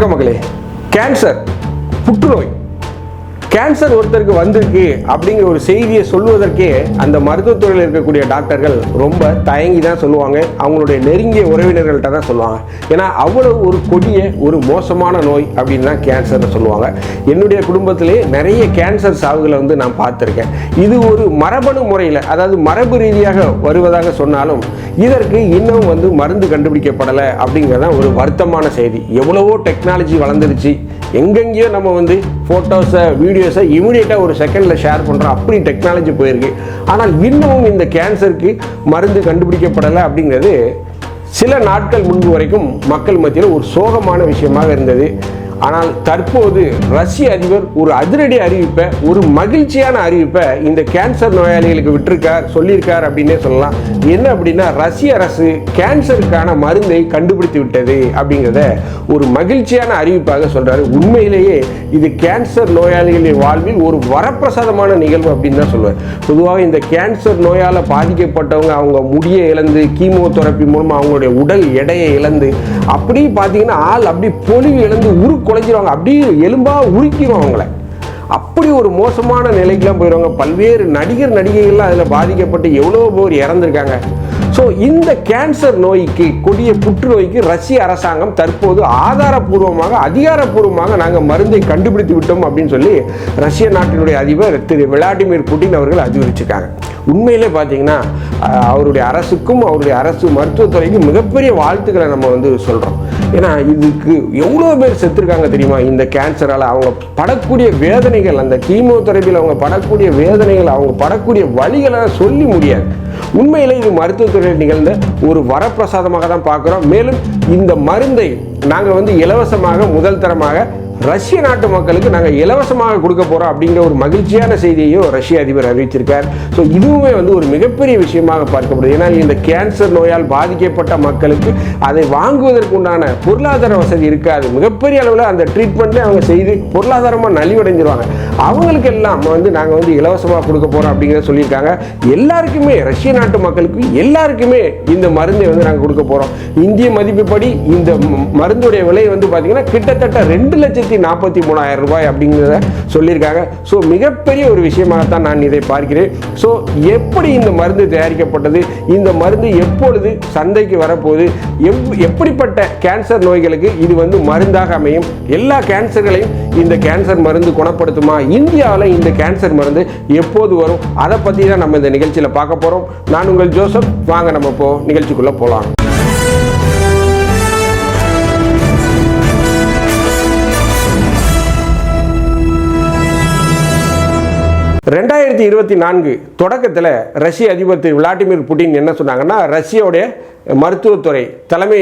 வணக்கம் மக்களே கேன்சர் புற்றுநோய் கேன்சர் ஒருத்தருக்கு வந்திருக்கு அப்படிங்கிற ஒரு செய்தியை சொல்லுவதற்கே அந்த மருத்துவத்துறையில் இருக்கக்கூடிய டாக்டர்கள் ரொம்ப தயங்கி தான் சொல்லுவாங்க. அவங்களுடைய நெருங்கிய உறவினர்கள்ட்ட தான் சொல்லுவாங்க. ஏன்னா அவ்வளவு ஒரு கொடிய ஒரு மோசமான நோய் அப்படின்னு தான் கேன்சர்னு சொல்லுவாங்க. என்னுடைய குடும்பத்திலே நிறைய கேன்சர் சாவுகளை வந்து நான் பார்த்துருக்கேன். இது ஒரு மரபணு முறையில் அதாவது மரபு ரீதியாக வருவதாக சொன்னாலும் இதற்கு இன்னும் வந்து மருந்து கண்டுபிடிக்கப்படலை அப்படிங்கிறது தான் ஒரு வருத்தமான செய்தி. எவ்வளவோ டெக்னாலஜி வளர்ந்துருச்சு எங்கெங்கேயோ நம்ம வந்து ஃபோட்டோஸை வீடியோஸை இமீடியட்டாக ஒரு செகண்டில் ஷேர் பண்ணுறோம் அப்படி டெக்னாலஜி போயிருக்கு. ஆனால் இன்னமும் இந்த கேன்சருக்கு மருந்து கண்டுபிடிக்கப்படலை அப்படிங்கிறது சில நாட்கள் முன்பு வரைக்கும் மக்கள் மத்தியில் ஒரு சோகமான விஷயமாக இருந்தது. ஆனால் தற்போது ரஷ்ய அதிபர் ஒரு அதிரடி அறிவிப்பை ஒரு மகிழ்ச்சியான அறிவிப்பை இந்த கேன்சர் நோயாளிகளுக்கு விட்டிருக்கார் சொல்லியிருக்கார் அப்படின்னே சொல்லலாம். என்ன அப்படின்னா ரஷ்ய அரசு கேன்சருக்கான மருந்தை கண்டுபிடித்து விட்டது அப்படிங்கிறத ஒரு மகிழ்ச்சியான அறிவிப்பாக சொல்றாரு. உண்மையிலேயே இது கேன்சர் நோயாளிகளின் வாழ்வில் ஒரு வரப்பிரசாதமான நிகழ்வு அப்படின்னு தான் சொல்லுவேன் பொதுவாக இந்த கேன்சர் நோயால் பாதிக்கப்பட்டவங்க அவங்க முடியை இழந்து கீமோதெரப்பி மூலமாக அவங்களுடைய உடல் எடையை இழந்து அப்படி பார்த்தீங்கன்னா ஆள் அப்படி பொலிவு இழந்து உருக்கு குலைஞ்சிருவாங்க. அப்படியே எலும்பாக உருக்கிடும் அவங்கள. அப்படி ஒரு மோசமான நிலைக்கெலாம் போயிடுவாங்க. பல்வேறு நடிகர் நடிகைகள்லாம் அதில் பாதிக்கப்பட்டு எவ்வளோ பேர் இறந்துருக்காங்க. ஸோ இந்த கேன்சர் நோய்க்கு கொடிய புற்றுநோய்க்கு ரஷ்ய அரசாங்கம் தற்போது ஆதாரபூர்வமாக அதிகாரப்பூர்வமாக நாங்கள் மருந்தை கண்டுபிடித்து விட்டோம் அப்படின்னு சொல்லி ரஷ்ய நாட்டினுடைய அதிபர் திரு விளாடிமிர் புட்டின் அவர்கள் அறிவிச்சிருக்காங்க உண்மையிலே பார்த்தீங்கன்னா அவருடைய அரசுக்கும் அவருடைய அரசு மருத்துவத்துறைக்கும் மிகப்பெரிய வாழ்த்துக்களை நம்ம வந்து சொல்கிறோம் ஏன்னா இதுக்கு எவ்வளோ பேர் செத்துருக்காங்க தெரியுமா? இந்த கேன்சரால் அவங்க படக்கூடிய வேதனைகள் அந்த கீமோதெரபியில் அவங்க படக்கூடிய வேதனைகள் அவங்க படக்கூடிய வழிகளை சொல்லி முடியாது. உண்மையில் இது மருத்துவத்துறையில் நிகழ்ந்த ஒரு வரப்பிரசாதமாக தான் பார்க்குறோம். மேலும் இந்த மருந்தை நாங்கள் வந்து இலவசமாக முதல் தரமாக ரஷ்ய நாட்டு மக்களுக்கு நாங்கள் இலவசமாக கொடுக்க போகிறோம் அப்படிங்கிற ஒரு மகிழ்ச்சியான செய்தியையும் ரஷ்ய அதிபர் அறிவிச்சிருக்கார். ஸோ இதுவுமே வந்து ஒரு மிகப்பெரிய விஷயமாக பார்க்கப்படுது. ஏன்னா இந்த கேன்சர் நோயால் பாதிக்கப்பட்ட மக்களுக்கு அதை வாங்குவதற்கு உண்டான பொருளாதார வசதி இருக்காது. மிகப்பெரிய அளவில் அந்த ட்ரீட்மெண்ட்டே அவங்க செய்து பொருளாதாரமாக நலிவடைஞ்சிருவாங்க. அவங்களுக்கு எல்லாம் வந்து நாங்கள் வந்து இலவசமாக கொடுக்க போகிறோம் அப்படிங்கிறத சொல்லியிருக்காங்க. எல்லாருக்குமே ரஷ்ய நாட்டு மக்களுக்கு எல்லாருக்குமே இந்த மருந்தை வந்து நாங்கள் கொடுக்க போகிறோம் இந்திய மதிப்புப்படி இந்த மருந்துடைய விலை வந்து பார்த்தீங்கன்னா கிட்டத்தட்ட ரெண்டு லட்சத்தி நாற்பத்தி மூணாயிரம் ரூபாய் அப்படிங்கிறத சொல்லியிருக்காங்க. ஸோ மிகப்பெரிய ஒரு விஷயமாகத்தான் நான் இதை பார்க்கிறேன். ஸோ எப்படி இந்த மருந்து தயாரிக்கப்பட்டது? இந்த மருந்து எப்பொழுது சந்தைக்கு வரப்போகுது? எவ் எப்படிப்பட்ட கேன்சர் நோய்களுக்கு இது வந்து மருந்தாக அமையும்? எல்லா கேன்சர்களையும் இந்த கேன்சர் மருந்து குணப்படுத்துமா? இந்தியாவில் இந்த கேன்சர் மருந்து எப்போது வரும்? அதை பற்றி தான் நம்ம இந்த நிகழ்ச்சியில் பார்க்க போகிறோம் நான் உங்கள் ஜோசப். வாங்க நம்ம இப்போ நிகழ்ச்சிக்குள்ளே போகலாம் ரெண்டாயிரத்தி இருபத்தி நான்கு தொடக்கத்தில் ரஷ்ய அதிபர் திரு விளாடிமிர் புட்டின் என்ன சொன்னாங்கன்னா ரஷ்யாவுடைய மருத்துவத்துறை தலைமை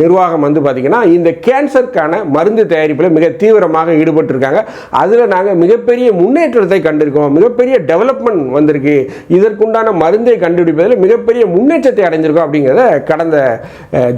நிர்வாகம் வந்து பார்த்திங்கன்னா இந்த கேன்சருக்கான மருந்து தயாரிப்பில் மிக தீவிரமாக ஈடுபட்டிருக்காங்க. அதில் நாங்கள் மிகப்பெரிய முன்னேற்றத்தை கண்டிருக்கோம். மிகப்பெரிய டெவலப்மெண்ட் வந்திருக்கு. இதற்குண்டான மருந்தை கண்டுபிடிப்பதில் மிகப்பெரிய முன்னேற்றத்தை அடைஞ்சிருக்கோம் அப்படிங்கிறத கடந்த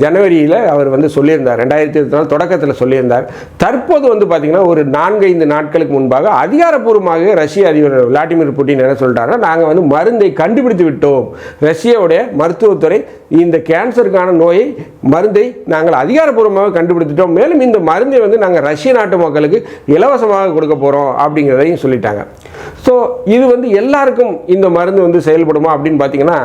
ஜனவரியில் அவர் வந்து சொல்லியிருந்தார். ரெண்டாயிரத்தி இருபத்தி நாலு தொடக்கத்தில் சொல்லியிருந்தார். தற்போது வந்து பார்த்திங்கன்னா ஒரு நான்கைந்து நாட்களுக்கு முன்பாக அதிகாரப்பூர்வமாக ரஷ்ய அதிபர் விளாடிமிர் புட்டின் என்ன சொல்லிட்டாருன்னா நாங்கள் வந்து மருந்தை கண்டுபிடித்து விட்டோம். ரஷ்யாவுடைய மருத்துவத்துறை இந்த கேன்சருக்கான நோயை மருந்தை நாங்கள் அதிகாரப்பூர்வமாக கண்டுபிடித்துட்டோம். மேலும் இந்த மருந்தை வந்து நாங்கள் ரஷ்ய நாட்டு மக்களுக்கு இலவசமாக கொடுக்க போகிறோம் அப்படிங்கிறதையும் சொல்லிட்டாங்க. ஸோ இது வந்து எல்லாருக்கும் இந்த மருந்து வந்து செயல்படுமா அப்படின்னு பார்த்தீங்கன்னா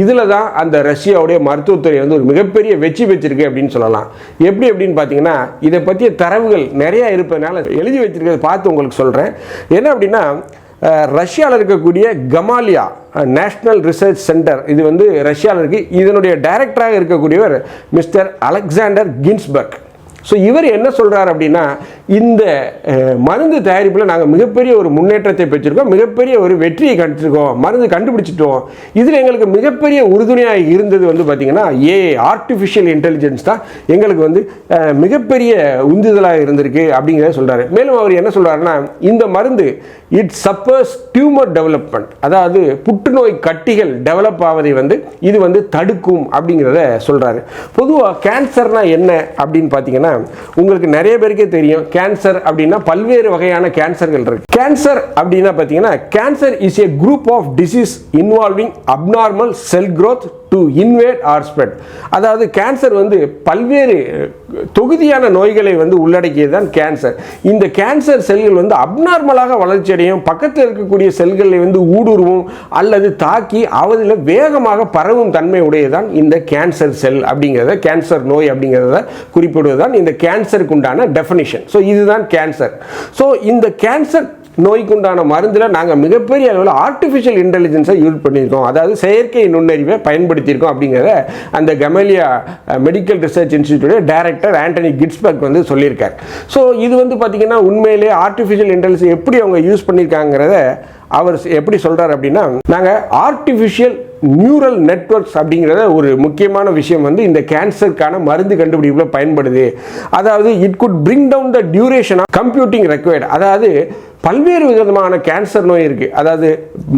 இதில் தான் அந்த ரஷ்யாவுடைய மருத்துவத்துறை வந்து ஒரு மிகப்பெரிய வெற்றி பெற்றிருக்கு அப்படின்னு சொல்லலாம். எப்படி அப்படின்னு பார்த்தீங்கன்னா இதை பற்றிய தரவுகள் நிறையா இருப்பதனால எழுதி வச்சிருக்கிறத பார்த்து உங்களுக்கு சொல்கிறேன் என்ன அப்படின்னா ரஷ்யாவில் இருக்கக்கூடிய கமாலியா நேஷ்னல் ரிசர்ச் சென்டர் இது வந்து ரஷ்யாவில் இருக்குது இதனுடைய டைரக்டராக இருக்கக்கூடியவர் மிஸ்டர் அலெக்சாண்டர் கின்ஸ்பர்க். ஸோ இவர் என்ன சொல்கிறார் அப்படின்னா இந்த மருந்து தயாரிப்பில் நாங்கள் மிகப்பெரிய ஒரு முன்னேற்றத்தை பெற்றிருக்கோம் மிகப்பெரிய ஒரு வெற்றியை கண்டிருக்கோம் மருந்து கண்டுபிடிச்சிட்டோம். இதில் எங்களுக்கு மிகப்பெரிய உறுதுணையாக இருந்தது வந்து பார்த்திங்கன்னா ஏ ஆர்டிஃபிஷியல் இன்டெலிஜென்ஸ் தான். எங்களுக்கு வந்து மிகப்பெரிய உந்துதலாக இருந்திருக்கு அப்படிங்கிறத சொல்கிறாரு மேலும் அவர் என்ன சொல்கிறாருன்னா இந்த மருந்து இட் சப்பர்ஸ் டியூமர் டெவலப்மெண்ட் அதாவது புற்றுநோய் கட்டிகள் டெவலப் ஆவதை வந்து இது வந்து தடுக்கும் அப்படிங்கிறத சொல்கிறாரு பொதுவாக கேன்சர்னால் என்ன அப்படின்னு பார்த்தீங்கன்னா உங்களுக்கு நிறைய பேருக்கே தெரியும். கேன்சர் அப்படின்னா பல்வேறு வகையான கேன்சர்கள் இருக்கு. கேன்சர் அப்படின்னா பார்த்தீங்கன்னா cancer is a group of disease involving abnormal cell growth to invade or spread அதாவது கேன்சர் வந்து பல்வேறு தொகுதியான நோய்களை வந்து உள்ளடக்கியது தான் கேன்சர் இந்த கேன்சர் செல்கள் வந்து அப்நார்மலாக வளர்ச்சி அடையும். பக்கத்தில் இருக்கக்கூடிய செல்களை வந்து ஊடுருவும் அல்லது தாக்கி அவதில் வேகமாக பரவும் தன்மை உடையதான் இந்த கேன்சர் செல் அப்படிங்கிறத கேன்சர் நோய் அப்படிங்கிறத குறிப்பிடுவதுதான் இந்த கேன்சருக்கு உண்டான டெஃபினிஷன் ஸோ இதுதான் கேன்சர் ஸோ இந்த கேன்சர் நோய்க்குண்டான மருந்தில் நாங்கள் மிகப்பெரிய அளவில் ஆர்டிஃபிஷியல் இன்டெலிஜென்ஸை யூஸ் பண்ணியிருக்கோம். அதாவது செயற்கை நுண்ணறிவை பயன்படுத்தியிருக்கோம் அப்படிங்கிறத அந்த கமேலியா மெடிக்கல் ரிசர்ச் இன்ஸ்டியூட்டோட டைரக்டர் ஆண்டனி கிட்ஸ்பர்க் வந்து சொல்லியிருக்கார். ஸோ இது வந்து பார்த்தீங்கன்னா உண்மையிலே ஆர்டிஃபிஷியல் இன்டெலிஜென்ஸ் எப்படி அவங்க யூஸ் பண்ணியிருக்காங்கிறத அவர் எப்படி சொல்கிறார் அப்படின்னா நாங்கள் ஆர்டிஃபிஷியல் நியூரல் நெட்வொர்க்ஸ் அப்படிங்கிறத ஒரு முக்கியமான விஷயம் வந்து இந்த கேன்சருக்கான மருந்து கண்டுபிடிப்பில் பயன்படுது. அதாவது it could bring down the duration of computing required அதாவது பல்வேறு விதமான கேன்சர் நோய் இருக்குது அதாவது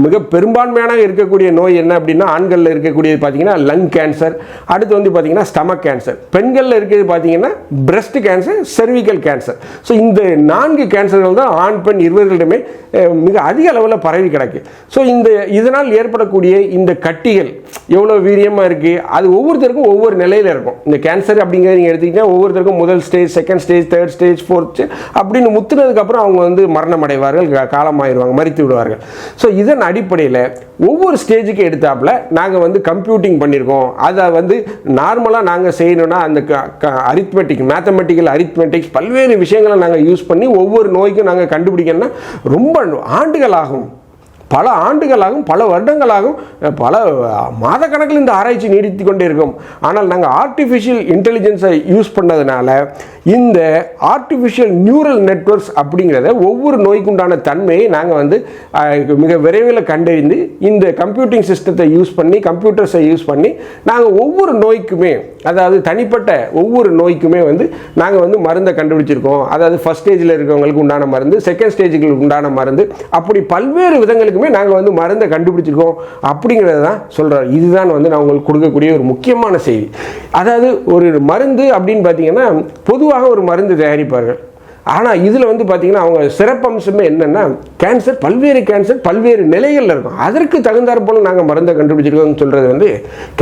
மிக பெரும்பான்மையான இருக்கக்கூடிய நோய் என்ன அப்படின்னா ஆண்களில் இருக்கக்கூடியது பார்த்தீங்கன்னா லங் கேன்சர் அடுத்து வந்து பார்த்தீங்கன்னா ஸ்டமக் கேன்சர் பெண்களில் இருக்கிறது பார்த்தீங்கன்னா breast cancer cervical cancer so இந்த நான்கு கேன்சர்கள் தான் ஆண் பெண் இருவர்களிடமே மிக அதிக அளவில் பரவி கிடக்கு. ஸோ இந்த இதனால் ஏற்படக்கூடிய இந்த கட்டிகள் எவ்வளோ வீரியமாக இருக்குது அது ஒவ்வொருத்தருக்கும் ஒவ்வொரு நிலையில் இருக்கும். இந்த கேன்சர் அப்படிங்கிறத நீங்கள் எடுத்துக்கிட்டீங்கன்னா ஒவ்வொருத்தருக்கும் முதல் stage second stage third stage fourth அப்படின்னு முத்துனதுக்கப்புறம் அவங்க வந்து மரணம் அடைவார்கள் காலமாயிடுவாங்க மறித்து விடுவார்கள். ஸோ இதன் அடிப்படையில் ஒவ்வொரு ஸ்டேஜுக்கு எடுத்தாப்புல நாங்கள் வந்து கம்ப்யூட்டிங் பண்ணியிருக்கோம் அதை வந்து நார்மலாக நாங்கள் செய்யணும்னா அந்த அரித்மெட்டிக் மேத்தமெட்டிக்கல் அரித்மெட்டிக்ஸ் பல்வேறு விஷயங்களை நாங்கள் யூஸ் பண்ணி ஒவ்வொரு நோய்க்கும் நாங்கள் கண்டுபிடிக்கணும்னா ரொம்ப ஆண்டுகள் ஆகும். பல ஆண்டுகளாகவும் பல வருடங்களாகவும் பல மாத கணக்கில் இந்த ஆராய்ச்சி நீடித்து கொண்டே இருக்கும். ஆனால் நாங்கள் ஆர்டிஃபிஷியல் இன்டெலிஜென்ஸை யூஸ் பண்ணதுனால இந்த ஆர்டிஃபிஷியல் நியூரல் நெட்வொர்க்ஸ் அப்படிங்கிறத ஒவ்வொரு நோய்க்குண்டான தன்மையை நாங்கள் வந்து மிக விரைவில் கண்டறிந்து இந்த கம்ப்யூட்டிங் சிஸ்டத்தை யூஸ் பண்ணி கம்ப்யூட்டர்ஸை யூஸ் பண்ணி நாங்கள் ஒவ்வொரு நோய்க்குமே அதாவது தனிப்பட்ட ஒவ்வொரு நோய்க்குமே வந்து நாங்கள் வந்து மருந்தை கண்டுபிடிச்சிருக்கோம். அதாவது ஃபர்ஸ்ட் ஸ்டேஜில் இருக்கிறவங்களுக்கு உண்டான மருந்து செகண்ட் ஸ்டேஜுக்கு உண்டான மருந்து அப்படி பல்வேறு விதங்களுக்குமே நாங்கள் வந்து மருந்தை கண்டுபிடிச்சிருக்கோம் அப்படிங்கிறத தான் சொல்கிறார் இதுதான் வந்து நான் உங்களுக்கு கொடுக்கக்கூடிய ஒரு முக்கியமான செய்தி. அதாவது ஒரு மருந்து அப்படின்னு பார்த்தீங்கன்னா பொதுவாக ஒரு மருந்து தயாரிப்பார்கள். ஆனால் இதில் வந்து பார்த்தீங்கன்னா அவங்க சிறப்பம்சமே என்னென்னா கேன்சர் பல்வேறு கேன்சர் பல்வேறு நிலைகளில் இருக்கும். அதற்கு தகுந்தாற் போல நாங்கள் மருந்தை கண்டுபிடிச்சிருக்கோம்னு சொல்கிறது வந்து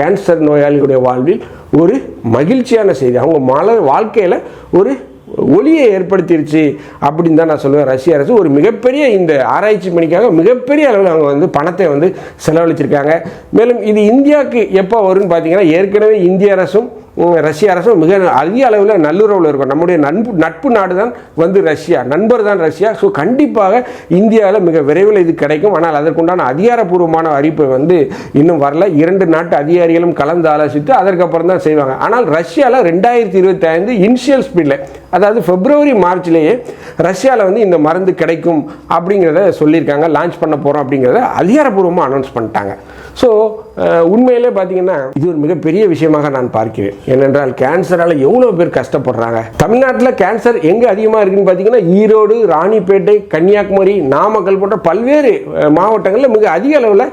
கேன்சர் நோயாளிகளுடைய வாழ்வில் ஒரு மகிழ்ச்சியான செய்தி. அவங்க மல வாழ்க்கையில் ஒரு ஒளியை ஏற்படுத்திருச்சு அப்படின்னு தான் நான் சொல்லுவேன். ரஷ்ய அரசு ஒரு மிகப்பெரிய இந்த ஆராய்ச்சி பணிக்காக மிகப்பெரிய அளவில் அவங்க வந்து பணத்தை வந்து செலவழிச்சிருக்காங்க. மேலும் இது இந்தியாவுக்கு எப்போ வரும்னு பார்த்தீங்கன்னா ஏற்கனவே இந்திய அரசும் ரஷ்ய அரசும் மிக அதிக அளவில் நல்லுறவில் இருக்கும். நம்முடைய நண்பு நட்பு நாடு தான் வந்து ரஷ்யா நண்பர் தான் ரஷ்யா. ஸோ கண்டிப்பாக இந்தியாவில் மிக விரைவில் இது கிடைக்கும். ஆனால் அதற்குண்டான அதிகாரப்பூர்வமான அறிவிப்பை வந்து இன்னும் வரல. இரண்டு நாட்டு அதிகாரிகளும் கலந்து ஆலோசித்து அதற்கப்புறம் தான் செய்வாங்க. ஆனால் ரஷ்யாவில் ரெண்டாயிரத்தி இருபத்தி ஐந்து இனிஷியல் ஸ்பீடில் அதாவது பிப்ரவரி மார்ச்லேயே ரஷ்யாவில் வந்து இந்த மருந்து கிடைக்கும் அப்படிங்கிறத சொல்லியிருக்காங்க லான்ச் பண்ண போகிறோம் அப்படிங்கிறத அதிகாரப்பூர்வமாக அனௌன்ஸ் பண்ணிட்டாங்க. ஸோ உண்மையிலே பார்த்தீங்கன்னா இது ஒரு மிகப்பெரிய விஷயமாக நான் பார்க்கிறேன். ஏனென்றால் கேன்சரால் எவ்வளோ பேர் கஷ்டப்படுறாங்க? தமிழ்நாட்டில் கேன்சர் எங்கே அதிகமாக இருக்குன்னு பார்த்தீங்கன்னா ஈரோடு ராணிப்பேட்டை கன்னியாகுமரி நாமக்கல் போன்ற பல்வேறு மாவட்டங்களில் மிக அதிக அளவில்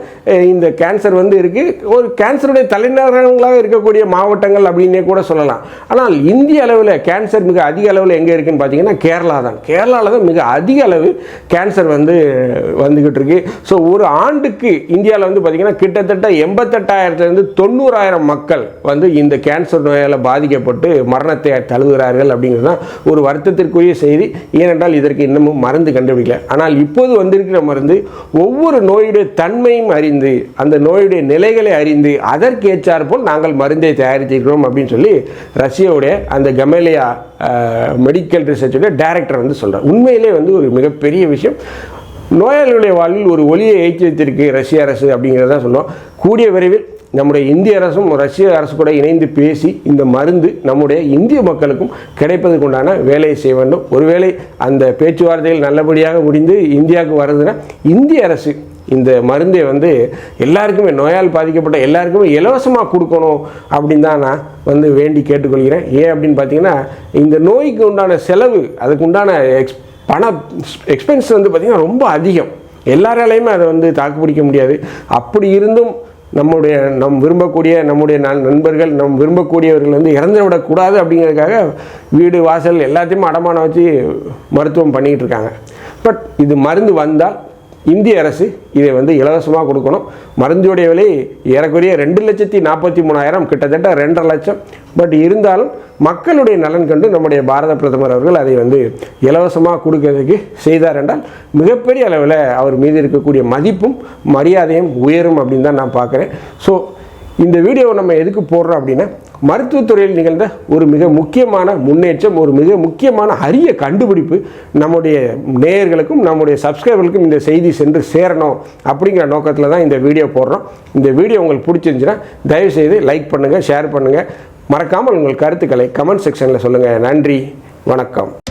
இந்த கேன்சர் வந்து இருக்குது ஒரு கேன்சருடைய தலைநகரங்களாக இருக்கக்கூடிய மாவட்டங்கள் அப்படின்னே கூட சொல்லலாம். ஆனால் இந்திய அளவில் கேன்சர் மிக அதிக அளவில் எங்கே இருக்குன்னு பார்த்தீங்கன்னா கேரளா தான். கேரளாவில் தான் மிக அதிக அளவு கேன்சர் வந்து வந்துக்கிட்டு இருக்கு. ஸோ ஒரு ஆண்டுக்கு இந்தியாவில் வந்து பார்த்தீங்கன்னா கிட்டத்தட்ட எண்பத்தெட்டாயிரத்துலேருந்து தொண்ணூறாயிரம் மக்கள் வந்து இந்த கேன்சர் நோயால் பாதிக்கப்பட்டு மரணத்தை தழுவுகிறார்கள் அப்படிங்கிறது தான் ஒரு வருத்தத்திற்குரிய செய்தி. ஏனென்றால் இதற்கு இன்னமும் மருந்து கண்டுபிடிக்கல. ஆனால் இப்போது வந்திருக்கிற மருந்து ஒவ்வொரு நோயுடைய தன்மையும் அறிந்து அந்த நோயுடைய நிலைகளை அறிந்து அதற்கேற்றாற்போல் நாங்கள் மருந்தை தயாரித்திருக்கிறோம் அப்படின்னு சொல்லி ரஷ்யாவுடைய அந்த கமேலியா மெடிக்கல் ரிசர்ச்சுடைய டைரக்டர் வந்து சொல்கிறார் உண்மையிலே வந்து ஒரு மிகப்பெரிய விஷயம். நோயாளிகளுடைய வாழ்வில் ஒரு ஒளியை ஏற்றி வைத்திருக்கு ரஷ்ய அரசு அப்படிங்கிறத சொல்லுவோம் கூடிய விரைவில் நம்முடைய இந்திய அரசும் ரஷ்ய அரசு கூட இணைந்து பேசி இந்த மருந்து நம்முடைய இந்திய மக்களுக்கும் கிடைப்பதற்கு உண்டான வேலையை செய்ய வேண்டும். ஒருவேளை அந்த பேச்சுவார்த்தைகள் நல்லபடியாக முடிந்து இந்தியாவுக்கு வருதுன்னா இந்திய அரசு இந்த மருந்தை வந்து எல்லாருக்குமே நோயால் பாதிக்கப்பட்ட எல்லாருக்குமே இலவசமாக கொடுக்கணும் அப்படின்னு தான் நான் வந்து வேண்டி கேட்டுக்கொள்கிறேன். ஏன் அப்படின்னு பார்த்தீங்கன்னா இந்த நோய்க்கு உண்டான செலவு அதுக்கு உண்டான எக்ஸ் பண எக்ஸ்பென்ஸ் வந்து பார்த்திங்கன்னா ரொம்ப அதிகம். எல்லாராலையுமே அதை வந்து தாக்குப்பிடிக்க முடியாது. அப்படி இருந்தும் நம்முடைய நம் விரும்பக்கூடிய நம்முடைய நண்- நண்பர்கள் நம் விரும்பக்கூடியவர்கள் வந்து இறந்து விடக்கூடாது அப்படிங்கிறதுக்காக வீடு வாசல் எல்லாத்தையும் அடமானம் வச்சு மருத்துவம் பண்ணிக்கிட்டு இருக்காங்க. பட் இது மருந்து வந்தால் இந்திய அரசு இதை வந்து இலவசமாக கொடுக்கணும். மருந்துடைய விலை ஏறக்குறைய ரெண்டு லட்சத்தி நாற்பத்தி மூணாயிரம் கிட்டத்தட்ட ரெண்டரை லட்சம். பட் இருந்தாலும் மக்களுடைய நலன் கண்டு நம்முடைய பாரத பிரதமர் அவர்கள் அதை வந்து இலவசமாக கொடுக்கறதுக்கு செய்தார் என்றால் மிகப்பெரிய அளவில் அவர் மீது இருக்கக்கூடிய மதிப்பும் மரியாதையும் உயரும் அப்படின்னு தான் நான் பார்க்குறேன். ஸோ இந்த வீடியோவை நம்ம எதுக்கு போடுறோம் அப்படின்னா மருத்துவத்துறையில் நிகழ்ந்த ஒரு மிக முக்கியமான முன்னேற்றம் ஒரு மிக முக்கியமான அரிய கண்டுபிடிப்பு நம்முடைய நேயர்களுக்கும் நம்முடைய சப்ஸ்கிரைபர்களுக்கும் இந்த செய்தி சென்று சேரணும் அப்படிங்கிற நோக்கத்தில் தான் இந்த வீடியோ போடுறோம். இந்த வீடியோ உங்களுக்கு பிடிச்சிருந்துச்சுன்னா தயவுசெய்து லைக் பண்ணுங்கள் ஷேர் பண்ணுங்கள் மறக்காமல் உங்கள் கருத்துக்களை கமெண்ட் செக்ஷனில் சொல்லுங்கள் நன்றி வணக்கம்.